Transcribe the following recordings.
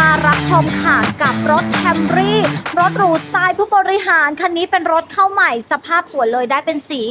มารับชมค่ะกับรถแคมรี่รถหรูสไตล์ผู้บริหาร คันนี้เป็นรถเข้าใหม่สภาพสวยเลยได้เป็นสี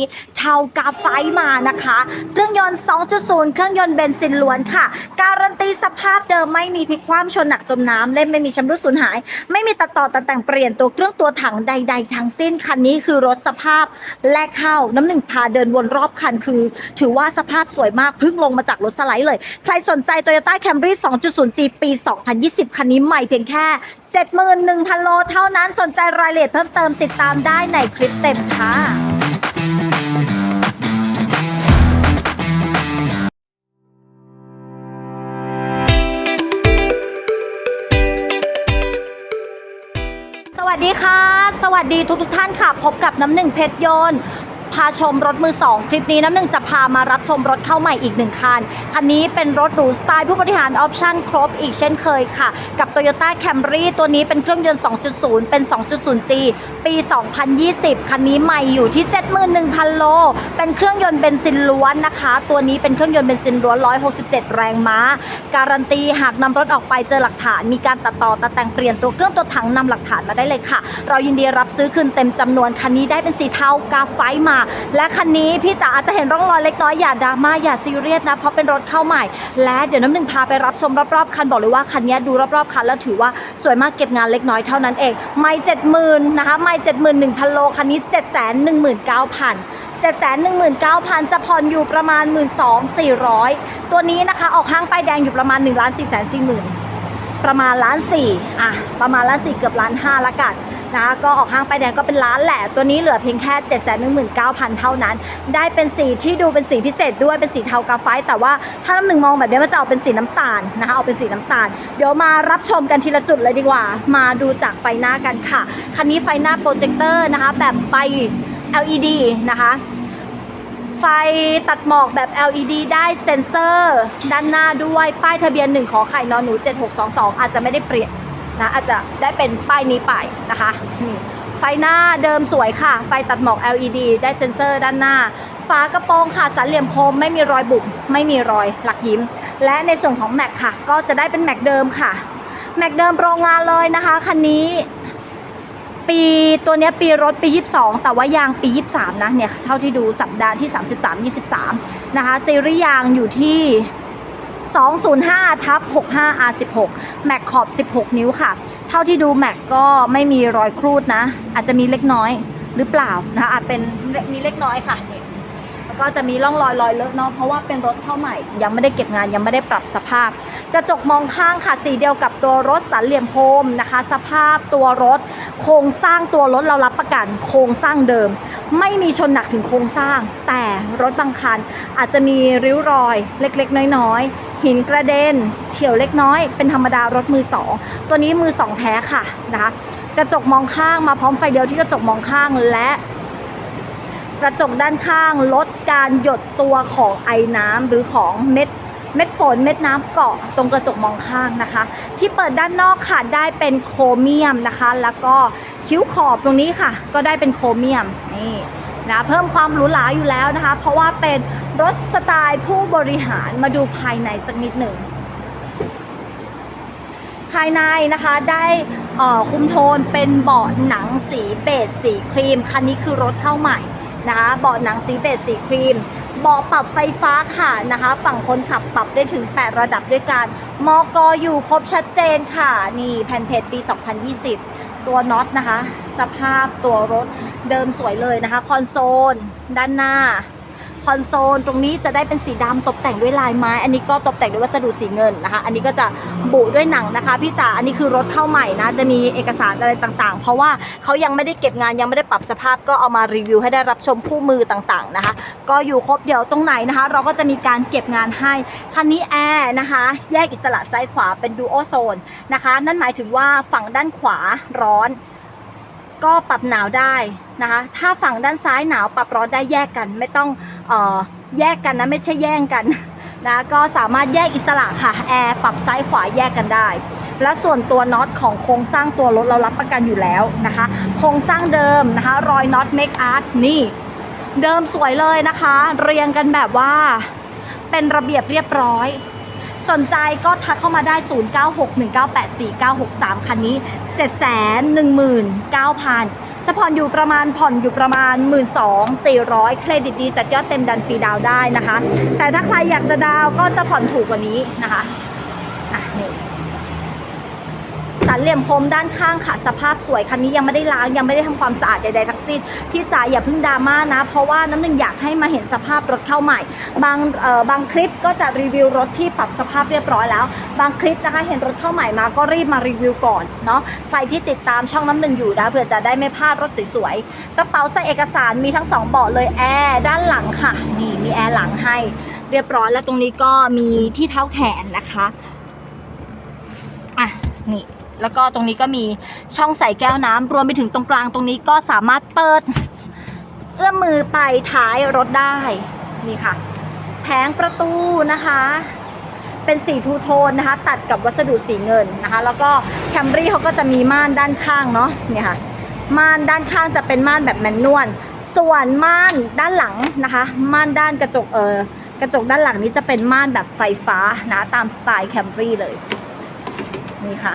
เทากาไฟมานะคะ เครื่องยนต์ 2.0 เครื่องยนต์เบนซินล้วนค่ะ การันตีสภาพเดิมไม่มีพลิกคว่ำชนหนักจมน้ำเล่มไม่มีชำรุดสูญหาย ไม่มีตัดต่อตัดแต่งเปลี่ยนตัวเครื่องตัวถังใด ๆ ทั้งสิ้นคันนี้คือรถสภาพแลกเข้าน้ำหนึ่งพาเดินวนรอบคันคือ ถือว่าสภาพสวยมากพิ่งลงมาจากรถสไลด์เลย ใครสนใจ Toyota Camry 2.0G ปี 2020 คันนี้ใหม่เพียงแค่ 71,000 โล เท่านั้นสนใจรายละเอียดเพิ่มเติมติดตามได้ในคลิปเต็มค่ะ สวัสดีทุกทุกท่านค่ะ พบกับน้ำหนึ่งเพชรยน พาชมรถมือ 2 คลิปนี้น้ำหนึ่งจะพามารับชมรถเข้าใหม่อีกหนึ่งคัน คันนี้เป็นรถหรูสไตล์ผู้บริหารออปชั่นครบอีกเช่นเคยค่ะ กับ Toyota Camry ตัวนี้เป็นเครื่องยนต์ 2.0 เป็น 2.0G ปี 2020 คันนี้ใหม่อยู่ที่ 71,000 โล เป็นเครื่องยนต์เบนซินล้วนนะคะ ตัวนี้เป็นเครื่องยนต์เบนซินล้วน 167 แรงม้า การันตีหากนำรถออกไปเจอหลักฐาน มีการตัดต่อตัดแต่งเปลี่ยนตัวเครื่องตัวถังนำหลักฐานมาได้เลยค่ะ เรายินดีรับซื้อคืนเต็มจำนวนคันนี้ได้เป็นสีเทากาไฟมาและคันนี้พี่จ๋าอาจจะเห็นร่องรอยเล็กน้อยอย่าดราม่าอย่าซีเรียสนะ เพราะเป็นรถเข้าใหม่ และเดี๋ยวน้ำหนึ่งพาไปรับชมรอบๆคันบอกเลยว่าคันนี้ดูรอบๆคันแล้วถือว่าสวยมากเก็บงานเล็กน้อยเท่านั้นเอง ไม่เจ็ดหมื่นนะคะไม่เจ็ดหมื่นหนึ่งพันโลคันนี้เจ็ดแสนหนึ่งหมื่นเก้าพัน7 1 9 0 0 0 จะผ่อนอยู่ประมาณ 1 2 4 0 0 ตัวนี้นะคะ ออกห้างป้ายแดงอยู่ประมาณ 1 4 4 0 0 0 0 ประมาณล้านสี่อะ ประมาณล้านสี่เกือบล้านห้าละกัน นะก็ออกห้างไปแดงก็เป็นล้านแหละ ตัวนี้เหลือเพียงแค่ 7 1 9 0 0 0 เท่านั้น ได้เป็นสีที่ดูเป็นสีพิเศษด้วยเป็นสีเทากาไฟ แต่ว่าถ้าน้ำหนึ่งมองแบบนี้มันจะออกเป็นสีน้ำตาลนะคะเอาเป็นสีน้ำตาล เดี๋ยวมารับชมกันทีละจุดเลยดีกว่า มาดูจากไฟหน้ากันค่ะคันนี้ไฟหน้าโปรเจคเตอร์นะคะแบบใบ LED นะคะไฟตัดหมอกแบบ LED ได้เซ็นเซอร์ ด้านหน้าด้วยป้ายทะเบียน 1 ขอไข่นอนหนู 7622 อาจจะไม่ได้เปลี่ยน นะอาจจะได้เป็นป้ายนี้ไปนะคะไฟหน้าเดิมสวยค่ะ ไฟตัดหมอก LED ได้เซ็นเซอร์ด้านหน้า ฝากระโปรงค่ะสันเหลี่ยมโคมไม่มีรอยบุบไม่มีรอยหลักยิ้ม และในส่วนของแม็กค่ะ ก็จะได้เป็นแม็กเดิมค่ะแม็กเดิมโรงงานเลยนะคะคันนี้ปีตัวนี้ปีรถปี 22 แต่ว่ายางปี 23 นะเนี่ยเท่าที่ดูสัปดาห์ที่ 33 23 นะคะซีรีส์ยางอยู่ที่ 205ทับ 65 R16 แม็กขอบ 16 นิ้วค่ะ เท่าที่ดูแม็กก็ไม่มีรอยครูดนะ อาจจะมีเล็กน้อยหรือเปล่านะอาจเป็นมีเล็กน้อยค่ะ แล้วก็จะมีร่องรอยรอยเลอะเนาะเพราะว่าเป็นรถเข้าใหม่ ยังไม่ได้เก็บงานยังไม่ได้ปรับสภาพ กระจกมองข้างค่ะสีเดียวกับตัวรถสันเหลี่ยมโคมนะคะ สภาพตัวรถ โครงสร้างตัวรถเรารับประกัน โครงสร้างเดิม ไม่มีชนหนักถึงโครงสร้าง แต่รถบางคันอาจจะมีริ้วรอยเล็กๆ น้อยๆ หินกระเด็นเฉียวเล็กน้อย เป็นธรรมดารถมือสองตัวนี้มือสองแท้ค่ะนะคะกระจกมองข้างมาพร้อมไฟเดียวที่กระจกมองข้างและ กระจกด้านข้างลดการหยดตัวของไอน้ำหรือของเม็ดเม็ดฝนเม็ดน้ำเกาะตรงกระจกมองข้างนะคะ ที่เปิดด้านนอกค่ะได้เป็นโครเมียมนะคะ แล้วก็คิ้วขอบตรงนี้ค่ะ ก็ได้เป็นโครเมียมนี่นะเพิ่มความหรูหราอยู่แล้วนะคะ เพราะว่าเป็นรถสไตล์ผู้บริหารมาดูภายในสักนิดหนึ่งภายในนะคะได้คุมโทนเป็นเบาะหนังสีเบจสีครีม คันนี้คือรถเข้าใหม่ นะคะเบาะหนังสีเบจสีครีมเบาะปรับไฟฟ้าค่ะนะคะ ฝั่งคนขับปรับได้ถึง 8 ระดับด้วยกันมอกอยู่ครบชัดเจนค่ะ นี่แผ่นเพจปี 2020 ตัวน็อตนะคะ สภาพตัวรถเดิมสวยเลยนะคะ คอนโซล ด้านหน้า คอนโซลตรงนี้จะได้เป็นสีดำตกแต่งด้วยลายไม้ อันนี้ก็ตกแต่งด้วยวัสดุสีเงินนะคะ อันนี้ก็จะบุด้วยหนังนะคะพี่จ๋าอันนี้คือรถเข้าใหม่นะ จะมีเอกสารอะไรต่างๆ เพราะว่าเขายังไม่ได้เก็บงานยังไม่ได้ปรับสภาพก็เอามารีวิวให้ได้รับชมคู่มือต่างๆนะคะ ก็อยู่ครบเดี๋ยวตรงไหนนะคะ เราก็จะมีการเก็บงานให้คันนี้แอร์นะคะ แยกอิสระซ้ายขวาเป็นดูโอโซนนะคะ นั่นหมายถึงว่าฝั่งด้านขวาร้อน ก็ปรับหนาวได้นะคะ ถ้าฝั่งด้านซ้ายหนาวปรับร้อนได้แยกกัน ไม่ต้องออแยกกันนะไม่ใช่แย่งกันนะก็สามารถแยกอิสระค่ะแอร์ปรับซ้ายขวาแยกกันได้ และส่วนตัวน็อตของโครงสร้างตัวรถเรารับประกันอยู่แล้วนะคะ โครงสร้างเดิมนะคะ รอยน็อตเมคอาร์ตนี่เดิมสวยเลยนะคะ เรียงกันแบบว่าเป็นระเบียบเรียบร้อย สนใจก็ทักเข้ามาได้ 0961984963 คันนี้ 719,000 จะผ่อนอยู่ประมาณผ่อนอยู่ประมาณ 12,400 เครดิตดีจัดยอดเต็มดันฟรีดาวได้นะคะ แต่ถ้าใครอยากจะดาวก็จะผ่อนถูกกว่านี้นะคะอะนี่ สันเหลี่ยมคมด้านข้างค่ะสภาพสวยคันนี้ยังไม่ได้ล้างยังไม่ได้ทำความสะอาดใดๆทั้งสิ้นพี่จ๋าอย่าเพิ่งดราม่านะ เพราะว่าน้ำหนึ่งอยากให้มาเห็นสภาพรถเข้าใหม่ บางเอ่อบางคลิปก็จะรีวิวรถที่ปรับสภาพเรียบร้อยแล้ว บางคลิปนะคะเห็นรถเข้าใหม่มาก็รีบมารีวิวก่อนเนาะใครที่ติดตามช่องน้ำหนึ่งอยู่นะเผื่อจะได้ไม่พลาดรถสวยๆกระเป๋าใส่เอกสารมีทั้งสองเบาะเลยแอร์ด้านหลังค่ะนี่มีแอร์หลังให้เรียบร้อยแล้วตรงนี้ก็มีที่เท้าแขนนะคะอะนี่ แล้วก็ตรงนี้ก็มีช่องใส่แก้วน้ำรวมไปถึงตรงกลางตรงนี้ก็สามารถเปิด เอื้อมมือไปท้ายรถได้นี่ค่ะ แผงประตูนะคะ เป็นสีทูโทนนะคะ ตัดกับวัสดุสีเงินนะคะ แล้วก็แคมรี่เขาก็จะมีม่านด้านข้างเนาะเนี่ยค่ะม่านด้านข้างจะเป็นม่านแบบแมนนวลส่วนม่านด้านหลังนะคะ ม่านด้านกระจกเออกระจกด้านหลังนี้จะเป็นม่านแบบไฟฟ้านะตามสไตล์แคมรี่เลย นี่ค่ะ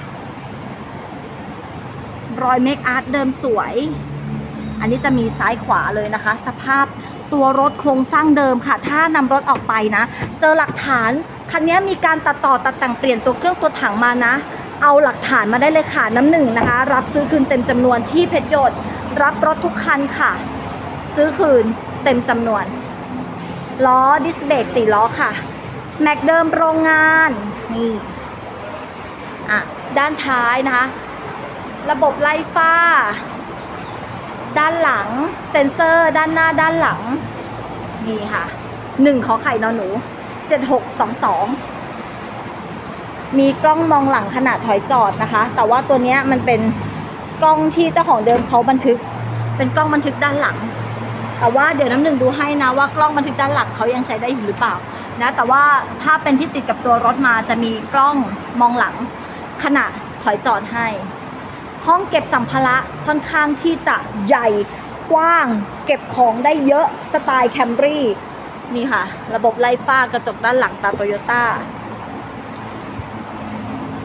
รอยเมคอาร์ตเดิมสวย อันนี้จะมีซ้ายขวาเลยนะคะ สภาพตัวรถโครงสร้างเดิมค่ะ ถ้านำรถออกไปนะ เจอหลักฐานคันนี้มีการตัดต่อตัดแต่งเปลี่ยนตัวเครื่องตัวถังมานะ เอาหลักฐานมาได้เลยค่ะน้ำหนึ่งนะคะ รับซื้อคืนเต็มจำนวนที่เพชรยศรับรถทุกคันค่ะ ซื้อคืนเต็มจำนวน ล้อดิสเบรกสี่ล้อค่ะ แม็กเดิมโรงงานนี่อะด้านท้ายนะคะ ระบบไล่ฟ้า ด้านหลัง เซ็นเซอร์ ด้านหน้าด้านหลัง นี่ค่ะหนึ่งขอไข่นอนหนูเจ็ดหกสองสองมีกล้องมองหลังขณะถอยจอดนะคะ แต่ว่าตัวนี้มันเป็นกล้องที่เจ้าของเดิมเขาบันทึก เป็นกล้องบันทึกด้านหลัง แต่ว่าเดี๋ยวน้ำหนึ่งดูให้นะว่ากล้องบันทึกด้านหลังเขายังใช้ได้อยู่หรือเปล่านะแต่ว่าถ้าเป็นที่ติดกับตัวรถมาจะมีกล้องมองหลังขณะถอยจอดให้ ห้องเก็บสัมภาระค่อนข้างที่จะใหญ่กว้าง เก็บของได้เยอะสไตล์แคมรี่นี่ค่ะ ระบบไล่ฟ้ากระจกด้านหลังตามโตโยต้า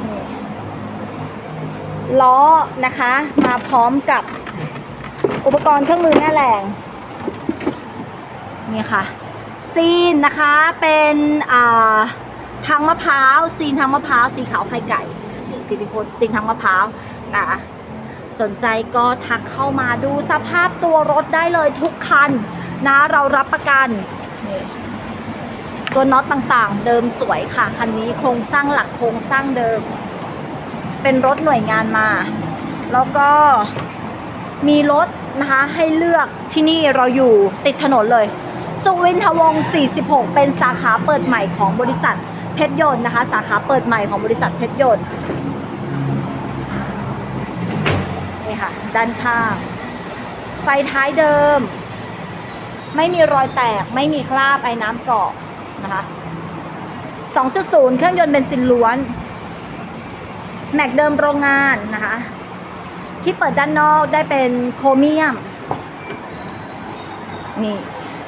นี่ล้อนะคะ มาพร้อมกับอุปกรณ์เครื่องมือแม่แรงนี่ค่ะ ซีนนะคะเป็นาทางมะพร้าว ซีนทางมะพร้าวสีขาวไข่ไก่นี่ซิลิโคนซีนทางมะพร้าว นะสนใจก็ทักเข้ามาดูสภาพตัวรถได้เลยทุกคันนะเรารับประกันตัวน็อตต่างๆ เดิมสวยค่ะ คันนี้โครงสร้างหลักโครงสร้างเดิม เป็นรถหน่วยงานมา แล้วก็มีรถนะคะให้เลือกที่นี่เราอยู่ติดถนนเลย สุวินทวงศ์46 เป็นสาขาเปิดใหม่ของบริษัทเพชรยนต์นะคะ สาขาเปิดใหม่ของบริษัทเพชรยนต์นี่ค่ะ ด้านข้าง ไฟท้ายเดิม ไม่มีรอยแตก ไม่มีคราบไอ้น้ำเกาะนะคะ 2.0 เครื่องยนต์เบนซินล้วน แม็กเดิมโรงงานนะคะ ที่เปิดด้านนอกได้เป็นโครเมียม นี่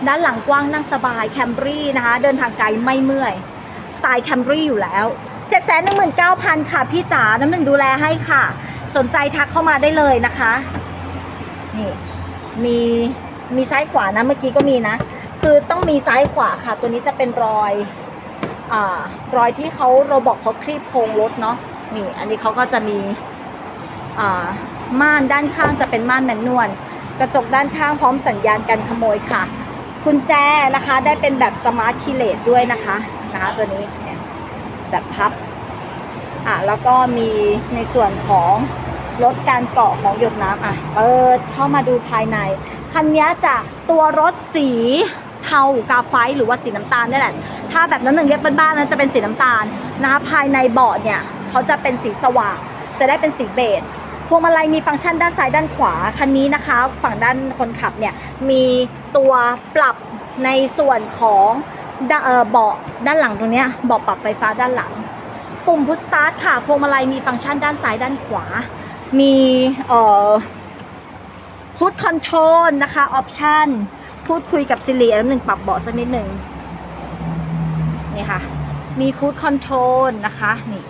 ด้านหลังกว้างนั่งสบายแคมรี่นะคะ เดินทางไกลไม่เมื่อย สไตล์แคมรี่อยู่แล้ว719,000 ค่ะ พี่จ๋าน้ำหนึ่งดูแลให้ค่ะ สนใจทักเข้ามาได้เลยนะคะ นี่ มีมีซ้ายขวานะเมื่อกี้ก็มีนะ คือต้องมีซ้ายขวาค่ะ ตัวนี้จะเป็นรอยอ่ารอยที่เขาเราบอกเขาคลีบโครงรถเนาะนี่อันนี้เขาก็จะมีอ่าม่านด้านข้างจะเป็นม่านแมนนวลกระจกด้านข้างพร้อมสัญญาณการขโมยค่ะ กุญแจนะคะได้เป็นแบบสมาร์ทคีเลตด้วยนะคะนะคะตัวนี้แบบพับ อะแล้วก็มีในส่วนของลดการเกาะของหยดน้ำอะเปิดเข้ามาดูภายใน คันนี้จะตัวรถสีเทากาไฟหรือว่าสีน้ำตาลนี่แหละ ถ้าแบบนั้นหนึ่งเรียกบ้านๆนั้นจะเป็นสีน้ำตาลนะคะภายในเบาะเนี่ยเขาจะเป็นสีสว่าง จะได้เป็นสีเบจพวงมาลัยมีฟังก์ชันด้านซ้ายด้านขวา คันนี้นะคะ ฝั่งด้านคนขับเนี่ยมีตัวปรับในส่วนของเบาะด้านหลังตรงนี้เบาะปรับไฟฟ้าด้านหลัง ปุ่มพุชสตาร์ทค่ะ พวงมาลัยมีฟังก์ชันด้านซ้ายด้านขวา มีเอ่อพุทคอนโทรลนะคะออปชันพูดคุยกับซิริอันดับหนึ่งปรับเบาะสักนิดหนึ่งนี่ค่ะ มีคูดคอนโทรลนะคะนี่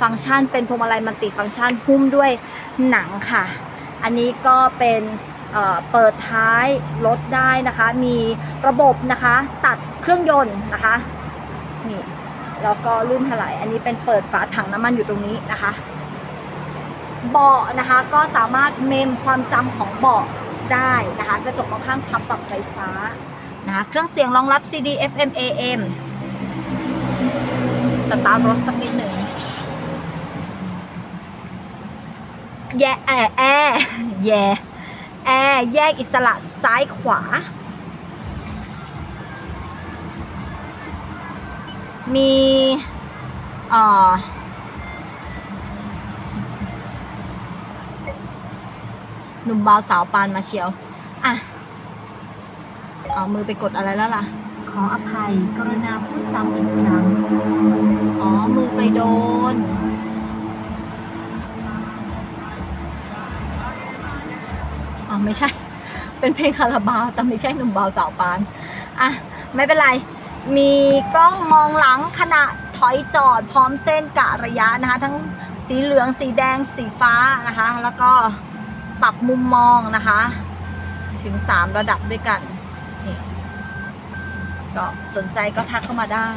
ฟังก์ชันเป็นพวงมาลัยมัลติฟังก์ชันหุ้มด้วยหนังค่ะ อันนี้ก็เป็นเเปิดท้ายรถได้นะคะ มีระบบนะคะ ตัดเครื่องยนต์นะคะนี่ แล้วก็ลื่นถลายอันนี้เป็นเปิดฝาถังน้ำมันอยู่ตรงนี้นะคะ เบาะนะคะก็สามารถเมมความจำของเบาะได้นะคะ กระจกมองข้างพับปรับไฟฟ้านะคะเครื่องเสียงรองรับ CD FM AM สตาร์ทรถสักนิดหนึ่งแย่แอแอร์แย่แอร์แยกอิสระซ้ายขวา มีเอ่อหนุ่มบ่าวสาวปานมาเชียว อะ เอามือไปกดอะไรแล้วล่ะ ขออภัยกรุณาพูดซ้ำอีกครั้ง อ๋อ มือไปโดน อ๋อ ไม่ใช่ เป็นเพลงคาราบาว แต่ไม่ใช่หนุ่มบ่าวสาวปาน อะ ไม่เป็นไร มีกล้องมองหลังขณะถอยจอดพร้อมเส้นกะระยะนะคะ ทั้งสีเหลืองสีแดงสีฟ้านะคะ แล้วก็ปรับมุมมองนะคะ ถึง 3 ระดับด้วยกันนี่ก็สนใจก็ทักเข้ามาได้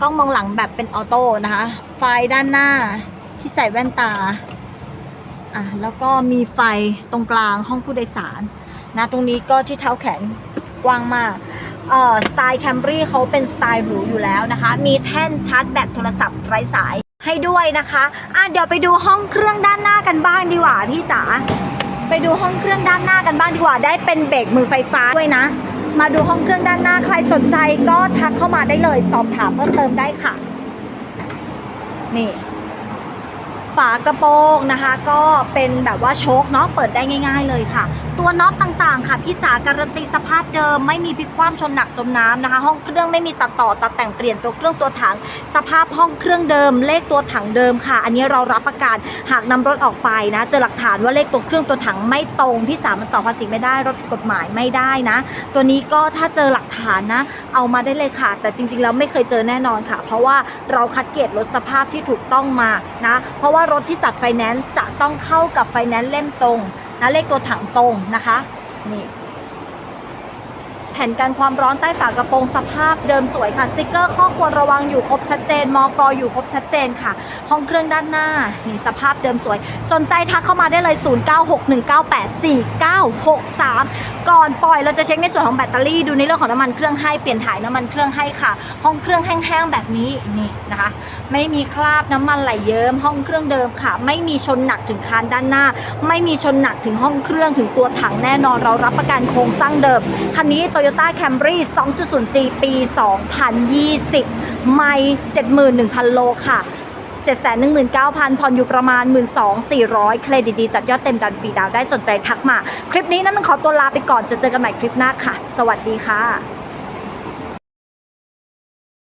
กล้องมองหลังแบบเป็นออโต้นะคะ ไฟด้านหน้าที่ใส่แว่นตาอะแล้วก็มีไฟตรงกลางห้องผู้โดยสารนะตรงนี้ก็ที่เท้าแขนกว้างมาก สไตล์แคมรี่เขาเป็นสไตล์หรูอยู่แล้วนะคะ มีแท่นชาร์จแบตโทรศัพท์ไร้สายให้ด้วยนะคะอะเดี๋ยวไปดูห้องเครื่องด้านหน้ากันบ้างดีกว่าพี่จ๋าไปดูห้องเครื่องด้านหน้ากันบ้างดีกว่า ได้เป็นเบรกมือไฟฟ้าด้วยนะ มาดูห้องเครื่องด้านหน้าใครสนใจก็ทักเข้ามาได้เลยสอบถามเพิ่มเติมได้ค่ะ นี่ ฝากระโปรงนะคะ ก็เป็นแบบว่าโชคเนาะเปิดได้ง่าย ๆ เลยค่ะ ตัวน็อตต่างๆ ค่ะพี่จ๋าการันตีสภาพเดิม ไม่มีพลิกคว่ำชนหนักจมน้ำนะคะ ห้องเครื่องไม่มีตัดต่อตัดแต่งเปลี่ยนตัวเครื่องตัวถัง สภาพห้องเครื่องเดิม เลขตัวถังเดิมค่ะ อันนี้เรารับประกันหากนำรถออกไปนะเจอหลักฐานว่าเลขตัวเครื่องตัวถังไม่ตรงพี่จ๋ามันต่อภาษีไม่ได้รถผิดกฎหมายไม่ได้นะ ตัวนี้ก็ถ้าเจอหลักฐานนะ เอามาได้เลยค่ะ แต่จริงๆแล้วไม่เคยเจอแน่นอนค่ะ เพราะว่าเราคัดเกรดรถสภาพที่ถูกต้องมานะเพราะว่ารถที่จัดไฟแนนซ์จะต้องเข้ากับไฟแนนซ์เล่มตรง นะเลขตัวถังตรงนะคะนี่แผ่นกันความร้อนใต้ฝากระโปรงสภาพเดิมสวยค่ะสติกเกอร์ข้อควรระวังอยู่ครบชัดเจนมอกออยู่ครบชัดเจนค่ะ ห้องเครื่องด้านหน้านี่สภาพเดิมสวย สนใจทักเข้ามาได้เลย 0961984963 ก่อนปล่อยเราจะเช็คในส่วนของแบตเตอรี่ดูในเรื่องของน้ำมันเครื่องให้เปลี่ยนถ่ายน้ำมันเครื่องให้ค่ะ ห้องเครื่องแห้งๆแบบนี้นี่นะคะ ไม่มีคราบน้ำมันไหลเยิ้มห้องเครื่องเดิมค่ะ ไม่มีชนหนักถึงคานด้านหน้า ไม่มีชนหนักถึงห้องเครื่องถึงตัวถังแน่นอนเรารับประกันโครงสร้างเดิม คันนี้ Toyota Camry 2.0G ปี 2020 ไม่ 71,000 โลค่ะ719,000ผ่อนอยู่ประมาณ 12,400 เครดิตดีจัดยอดเต็มดันฟรีดาวได้สนใจทักมา คลิปนี้นั้นขอตัวลาไปก่อนจะเจอกันใหม่คลิปหน้าค่ะ สวัสดีค่ะ